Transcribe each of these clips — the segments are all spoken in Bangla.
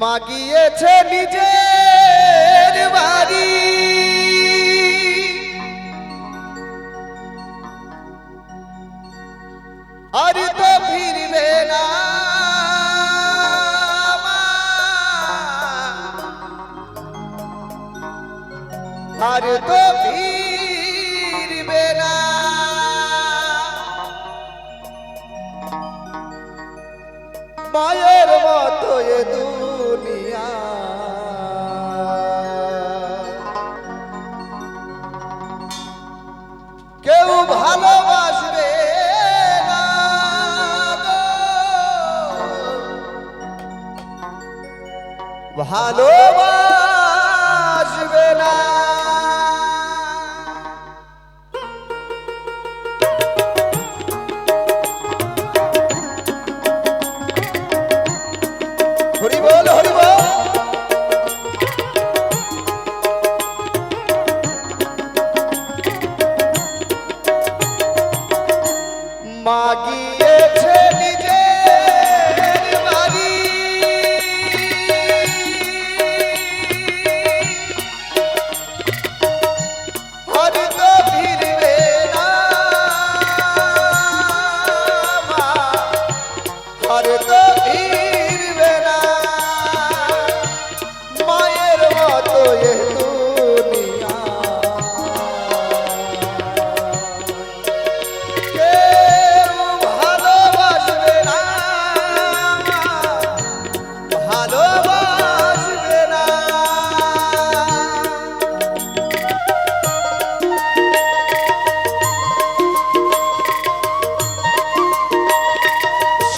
মাগিয়েছে নিজের বাড়ি। আর তো ফিরবে না আর তো ফিরবে না। মায়ের মতো এ ভালোবাসবে হয়তো ফিরবে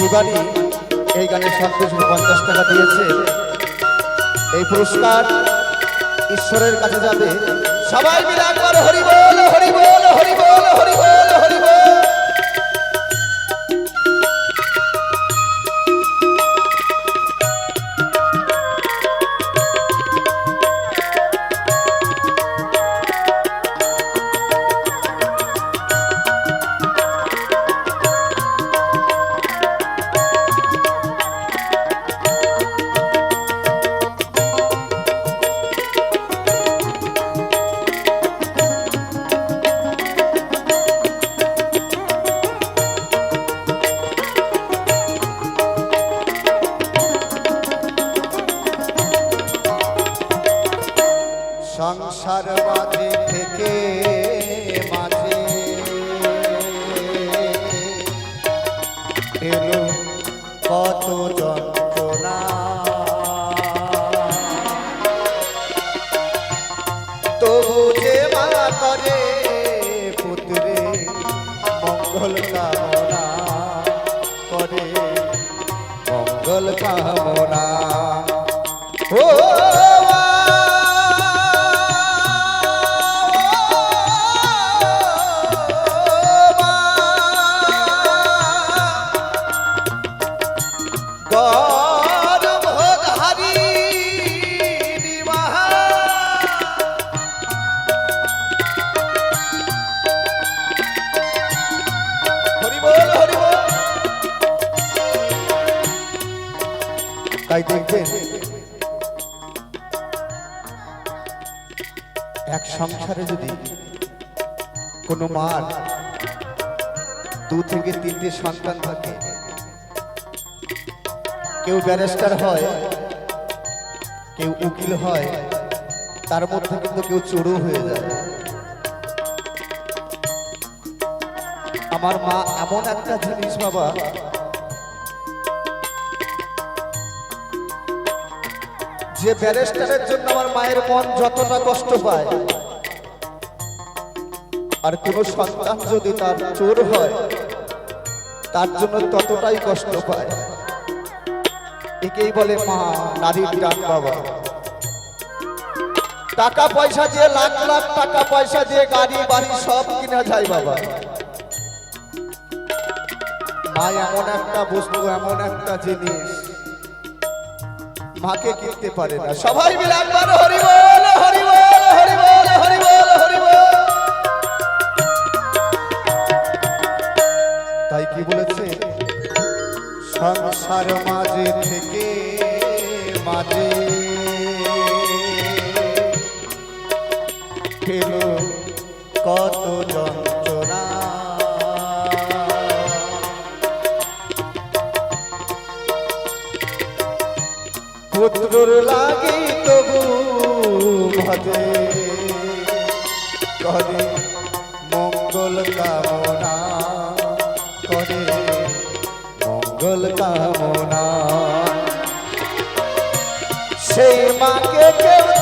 শিবানী এই গানের সবকিছু পঞ্চাশ টাকা দিয়েছে। এই পুরস্কার ঈশ্বরের কাছে যাবে। সবাই মিলে একবার হরি করে মঙ্গল কামনা। ও এক সংসারে যদি কোনো মার দু থেকে তিনটে সন্তান থাকে, কেউ ব্যারিস্টার হয়, কেউ উকিল হয়, তার মধ্যে কিন্তু কেউ চোরও হয়ে যায়। আমার মা এমন একটা জিনিস বাবা যে ব্যারিস্টারের জন্য আমার মায়ের মন যতটা কষ্ট পায়, আর কোনো সন্তান যদি তার চোর হয়, তার জন্য ততটাই কষ্ট পায়। একেই বলে মা, নারীর ডাক বাবা। টাকা পয়সা দিয়ে, লাখ লাখ টাকা পয়সা দিয়ে গাড়ি, বাড়ি সব কিনা যায় বাবা। মা, এমন একটা বস্তু, এমন একটা জিনিস। মাকে কিনতে পারে না। সবাই মিলে একবার হরি বল হরি বল হরি বল হরি বল হরি বল তাই কি বলেছে? সংসার মাঝে থেকে মাঝে পেল কত যন্ত্রণা পুত্রর লাগি তবু ভজে করে মঙ্গল কামনা করে মঙ্গল কামনা। সেই মাকে কেউ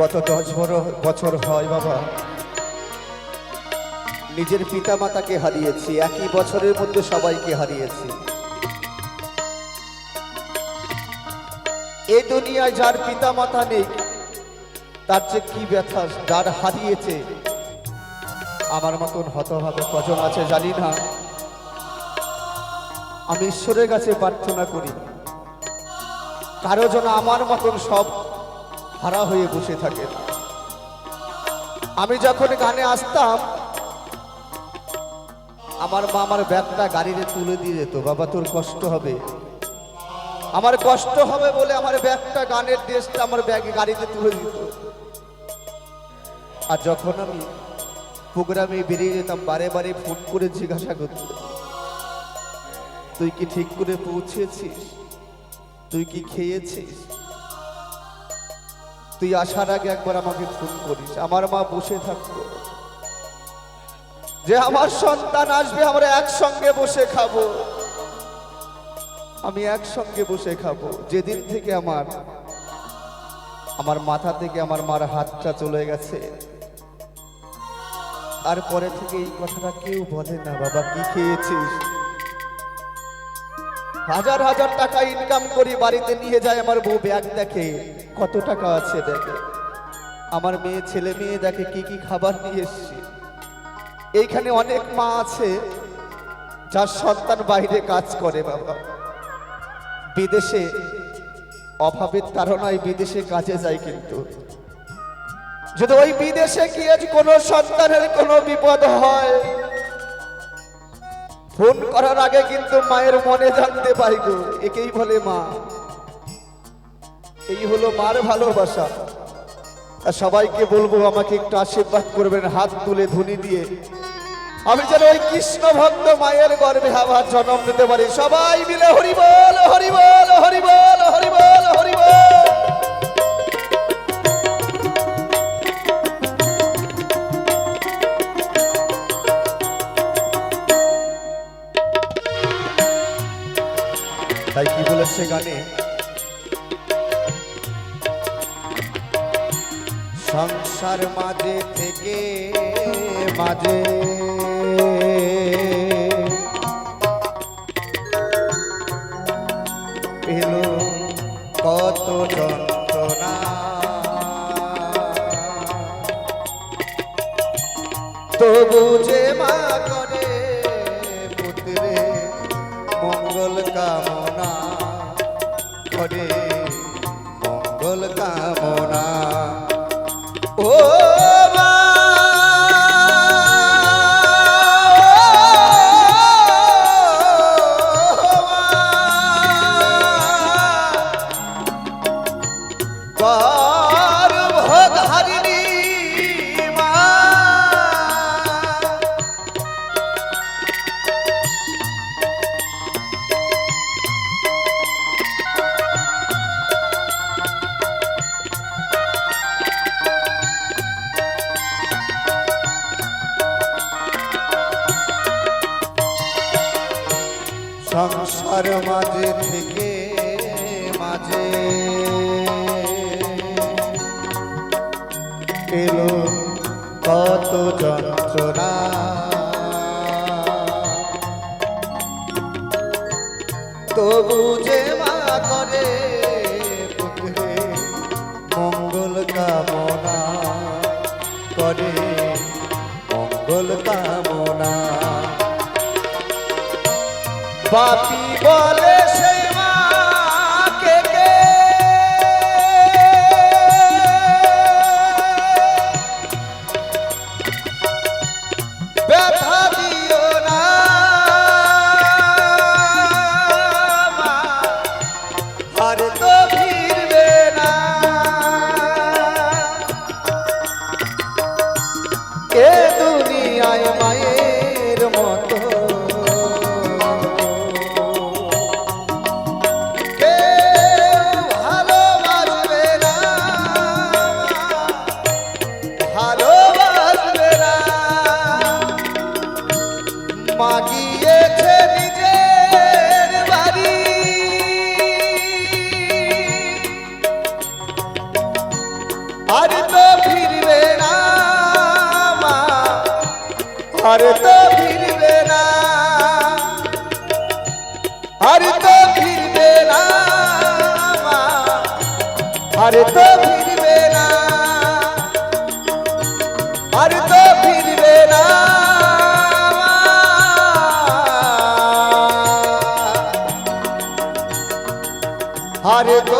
গত দশ বছর হয় বাবা। নিজের পিতা মাতাকে হারিয়েছি, একই বছরের মধ্যে সবাইকে হারিয়েছি। এ দুনিয়ায় যার পিতা মাতা নেই, তার যে কি ব্যথা, যার হারিয়েছে, আমার মতন হতভাবে কজন আছে জানি না। আমি ঈশ্বরের কাছে প্রার্থনা করি, কারও যেন আমার মতন সব হারা হয়ে বসে থাকে। আমি যখন গানে আসতাম, আমার মা আমার ব্যাগটা গাড়িতে তুলে দিয়ে যেত বাবা, তোর কষ্ট হবে। আমার কষ্ট হবে বলে আমার ব্যাগটা, গানের ড্রেসটা আমার ব্যাগে গাড়িতে তুলে দিত। আর যখন আমি প্রোগ্রামে বেরিয়ে যেতাম, বারে বারে ফোন করে জিজ্ঞাসা করত তুই কি ঠিক করে পৌঁছেছিস? তুই কি খেয়েছিস? তুই আসার আগে একবার আমাকে ফোন করিস। আমার মা বসে থাকতো যে আমার সন্তান আসবে, আমরা একসঙ্গে বসে খাব। আমি একসঙ্গে বসে খাব। যেদিন থেকে আমার আমার মাথা থেকে আমার মার হাতটা চলে গেছে। আর তারপরে থেকে এই কথাটা কেউ বলে না, বাবা, কি খেয়েছিস? হাজার হাজার টাকা ইনকাম করি, বাড়িতে নিয়ে যায় আমার বউ ব্যাগ দেখে। কত টাকা আছে দেখে? আমার মেয়ে, ছেলে মেয়ে দেখে কি কি খাবার নিয়ে এসছি। এইখানে অনেক মা আছে, যার সন্তান বাইরে কাজ করে বাবা। বিদেশে, অভাবের তাড়নায় বিদেশে কাজে যায় কিন্তু। যদি ওই বিদেশে গিয়ে কোনো সন্তানের কোনো বিপদ হয় ফোন করার আগে কিন্তু মায়ের মনে জানতে পারি গো, একেই বলে মা। এই হলো মার ভালোবাসা। আর সবাইকে বলব, আমাকে একটু আশীর্বাদ করবেন, হাত তুলে ধুনি দিয়ে। আমি যেন ওই কৃষ্ণ ভক্ত মায়ের গর্বে আবার জন্ম দিতে পারি। সবাই মিলে হরিবল হরিবল হরি বলেছে গানে। সংসার মাঝে থেকে মাঝে। কত যন্ত্রণা। তবু যে মা করে পুত্রে মঙ্গল কামনা। করে মঙ্গল কামনা মাঝে থেকে মাঝে। এলো কত যন্ত্রণা। তবু যে মা করে মঙ্গল কামনা করে, মঙ্গল কামনা। বাপি বলে আর তো ফিরবে না আর তো ফিরবে না। আর তো ফিরবে আর তো